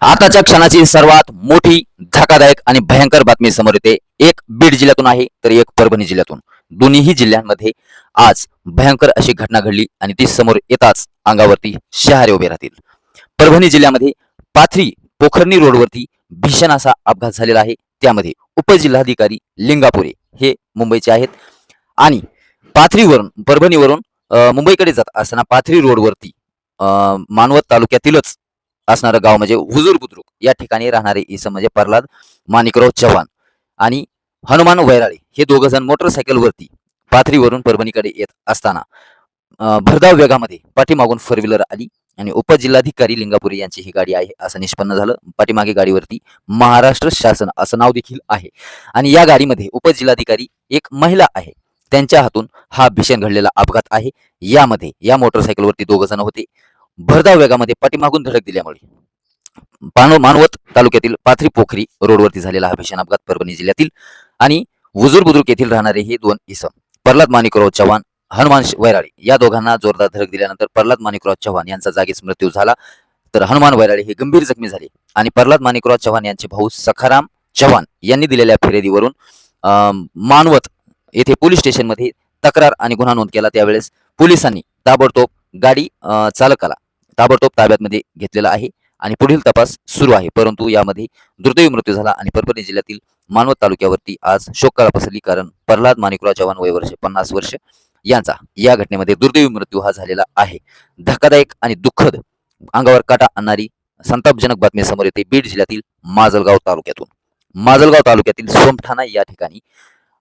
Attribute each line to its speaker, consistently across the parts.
Speaker 1: आताच्या क्षणाची सर्वात मोठी धक्कादायक आणि भयंकर बातमी समोर येते. एक बीड जिल्ह्यातून आहे तर एक परभणी जिल्ह्यातून. दोन्हीही जिल्ह्यांमध्ये आज भयंकर अशी घटना घडली आणि ती समोर येताच अंगावरती शहारे उभे राहतील. परभणी जिल्ह्यामध्ये पाथरी पोखरणी रोडवरती भीषण असा अपघात झालेला आहे. त्यामध्ये उपजिल्हाधिकारी लिंगापुरे हे मुंबईचे आहेत. आणि पाथरीवरून परभणीवरून मुंबईकडे जात असताना पाथरी रोडवरती अं, मानवत तालुक्यातीलच असणारं गाव म्हणजे हुजूर बुद्रुक. या ठिकाणी राहणारे इसम म्हणजे प्रल्हाद माणिकराव चव्हाण आणि हनुमान वैराळे हे दोघ जण मोटरसायकलवरती पाथरीवरून परभणीकडे येत असताना भरधाव वेगामध्ये पाठीमागून फोर व्हीलर आली आणि उपजिल्हाधिकारी लिंगापुरी यांची ही गाडी आहे असं निष्पन्न झालं. पाठीमागे गाडीवरती महाराष्ट्र शासन असं नाव देखील आहे. आणि या गाडीमध्ये उपजिल्हाधिकारी एक महिला आहे. त्यांच्या हातून हा भीषण घडलेला अपघात आहे. यामध्ये या मोटरसायकलवरती दोघ जण होते. भरधाव वेगामध्ये पाठीमागून धडक दिल्यामुळे पानो मानवत तालुक्यातील पाथरी पोखरी रोडवरती झालेला हा भीषण अपघात परभणी जिल्ह्यातील आणि वुजूर बुद्रुक येथील राहणारे हे दोन इसम प्रल्हाद माणिकराव चव्हाण हनुमान वैराळे या दोघांना जोरदार धडक दिल्यानंतर प्रल्हाद माणिकराव चव्हाण यांचा जागीच मृत्यू झाला. तर हनुमान वैराळे हे गंभीर जखमी झाले आणि प्रल्हाद माणिकराव चव्हाण यांचे भाऊ सखाराम चव्हाण यांनी दिलेल्या फिर्यादीवरून अं, मानवत येथे पोलीस स्टेशनमध्ये तक्रार आणि गुन्हा नोंद केला. त्यावेळेस पोलिसांनी ताबडतोब गाडी अं, चालकाला ताबडतोब ताब्यातमध्ये घेतलेला आहे आणि पुढील तपास सुरू आहे. परंतु यामध्ये दुर्दैवी मृत्यू झाला आणि परभणी जिल्ह्यातील मानवत तालुक्यावरती आज शोककाळा पसरली कारण प्रल्हाद माणिकराव चव्हाण वय वर्ष पन्नास वर्ष यांचा या घटनेमध्ये दुर्दैवी मृत्यू हा झालेला आहे. धक्कादायक आणि दुःखद अंगावर काटा आणणारी संतापजनक बातमी समोर येते. बीड जिल्ह्यातील माजलगाव तालुक्यातून. माजलगाव तालुक्यातील सोमठाणा या ठिकाणी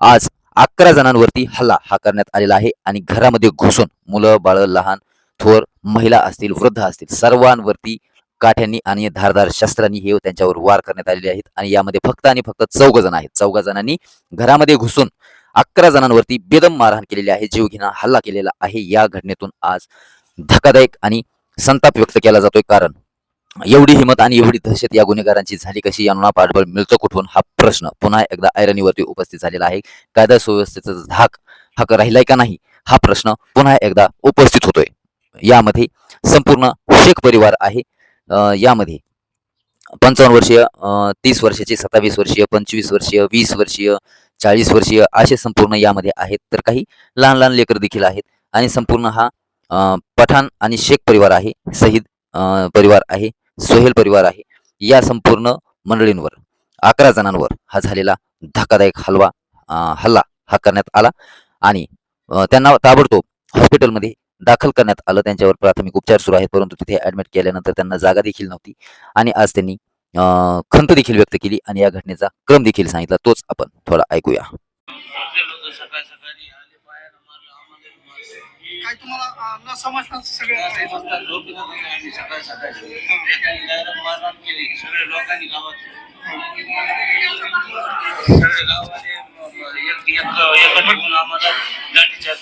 Speaker 1: आज अकरा जणांवरती हल्ला हा करण्यात आलेला आहे आणि घरामध्ये घुसून मुलं बाळ लहान थोर महिला असतील वृद्ध असतील सर्वांवरती काठ्यांनी आणि धारदार शस्त्रांनी हे त्यांच्यावर वार करण्यात आलेले आहेत. आणि यामध्ये फक्त आणि फक्त चौघ जण आहेत. चौघा जणांनी घरामध्ये घुसून अकरा जणांवरती बेदम मारहाण केलेली आहे. जीवघेणा हल्ला केलेला आहे. या घटनेतून आज धक्कादायक आणि संताप व्यक्त केला जातोय. कारण एवढी हिंमत आणि एवढी दहशत या गुन्हेगारांची झाली कशी? यांना पाठबळ मिळतं कुठून? हा प्रश्न पुन्हा एकदा ऐरणीवरती उपस्थित झालेला आहे. कायदा सुव्यवस्थेचा धाक हक राहिलाय का नाही? हा प्रश्न पुन्हा एकदा उपस्थित होतोय. यामध्ये संपूर्ण शेख परिवार आहे. यामध्ये पंचावन्न वर्षीय तीस वर्षाचे सत्तावीस वर्षीय पंचवीस वर्षीय वीस वर्षीय चाळीस वर्षीय असे संपूर्ण यामध्ये आहेत. तर काही लहान लहान लेकर देखील आहेत आणि संपूर्ण हा पठाण आणि शेख परिवार आहे. शहीद परिवार आहे. सोहेल परिवार आहे. या संपूर्ण मंडळींवर अकरा जणांवर हा झालेला धक्कादायक हलवा हल्ला हा करण्यात आला आणि त्यांना ताबडतोब हॉस्पिटलमध्ये दाखल करण्यात आलं त्यांच्यावर प्राथमिक उपचार सुरू आहेत परंतु तिथे ऍडमिट केल्यानंतर त्यांना जागा देखील नव्हती आणि आज त्यांनी खंत देखील व्यक्त केली आणि या घटनेचा क्रम देखील सांगितला तोच आपण थोडा ऐकूया.
Speaker 2: काय तुम्हाला न समजता सगळे हे
Speaker 3: लोकांनी गावात सगळे गावाने एक एक एका ठिकाणी आम्हाला लाठीचार्ज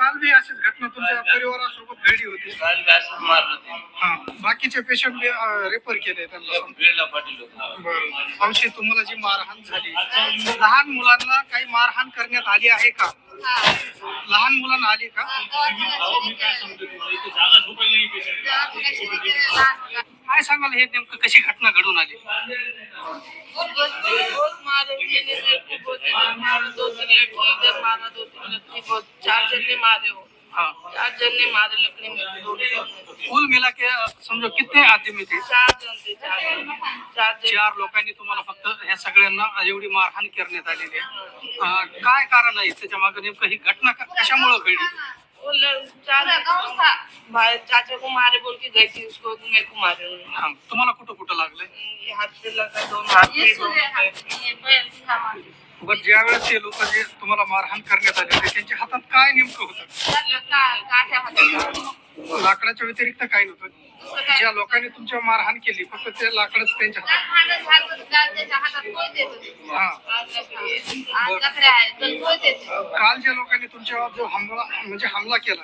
Speaker 3: केली
Speaker 2: बी अशीच घटना तुमच्या परिवारासोबत घडली होती.
Speaker 3: असंच मारलं ते.
Speaker 2: हा बाकीचे पेशंट बी रेफर केले त्यांना.
Speaker 3: वेळेला पाटील होता.
Speaker 2: बरं. अंशी तुम्हाला जी मारहाण झाली लहान मुलांना काही मारहाण करण्यात आली आहे का? लहान मुलांना आली का? काय काय सांगाल हे नेमकं कशी घटना घडून आली?
Speaker 4: चार जण मारे हाँ. चार जने मारे लकड़ी में दो
Speaker 2: कुल मिला के समजो कितने आदमी थे
Speaker 4: चार जण ते चार जण चार जण
Speaker 2: चार लोकांनी तुम्हाला फक्त ह्या सगळ्यांना एवढी मारहाण करण्यात आलेली आहे. अं, काय कारण आहे? त्याच्यामागे नेमकं ही घटना क- कशामुळं घडली?
Speaker 4: भाई चाचा को मारे बोल के गई थी उसको मेरे को मारे उन्होंने।
Speaker 2: हा, तुम्हाला कुठं कुठं लागलंय?
Speaker 4: ये हाथ पे लगा दोनों हाथ पे दोनों पे।
Speaker 2: बरं ज्या वेळेस ते लोक जे तुम्हाला मारहाण करण्यात आले होते त्यांच्या हातात काय नेमकं होतं? लाकडाच्या व्यतिरिक्त काय नव्हतं? ज्या लोकांनी तुमच्या मारहाण केली फक्त ते लाकडच त्यांच्या काल ज्या लोकांनी तुमच्यावर जो हमला म्हणजे हमला केला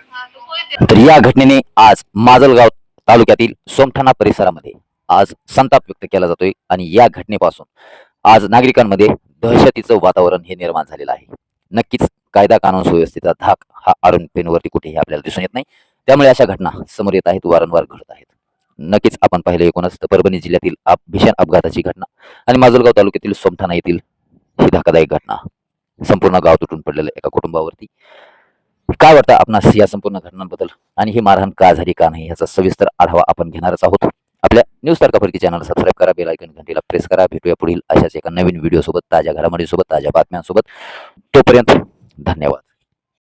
Speaker 1: तर या घटनेने आज माजलगाव तालुक्यातील सोमठाणा परिसरामध्ये आज संताप व्यक्त केला जातोय आणि या घटनेपासून आज नागरिकांमध्ये दहशतीचं वातावरण हे निर्माण झालेलं आहे. नक्कीच कायदा कानून सुव्यवस्थेचा धाक हा आरुण पेनवरती कुठेही आपल्याला दिसून येत नाही. त्यामुळे अशा घटना समोर येत आहेत वारंवार घडत आहेत. नक्कीच आपण पाहिलं एकूणच. तर परभणी जिल्ह्यातील आप भीषण अपघाताची घटना आणि माजलगाव तालुक्यातील सोमथाना येथील ही धक्कादायक घटना. संपूर्ण गाव तुटून पडलेलं एका कुटुंबावरती. काय वाटतं आपणास या संपूर्ण घटनांबद्दल? आणि ही मारहाण का झाली का नाही याचा सविस्तर आढावा आपण घेणारच आहोत. आपल्या न्यूज तारकाफरकी चॅनल सबस्क्राईब करा बेल आयकन घंटीला प्रेस करा. भेटूया पुढील अशाच एका नवीन व्हिडिओ सोबत ताज्या घडामोडीसोबत ताज्या बातम्यांसोबत. तोपर्यंत धन्यवाद.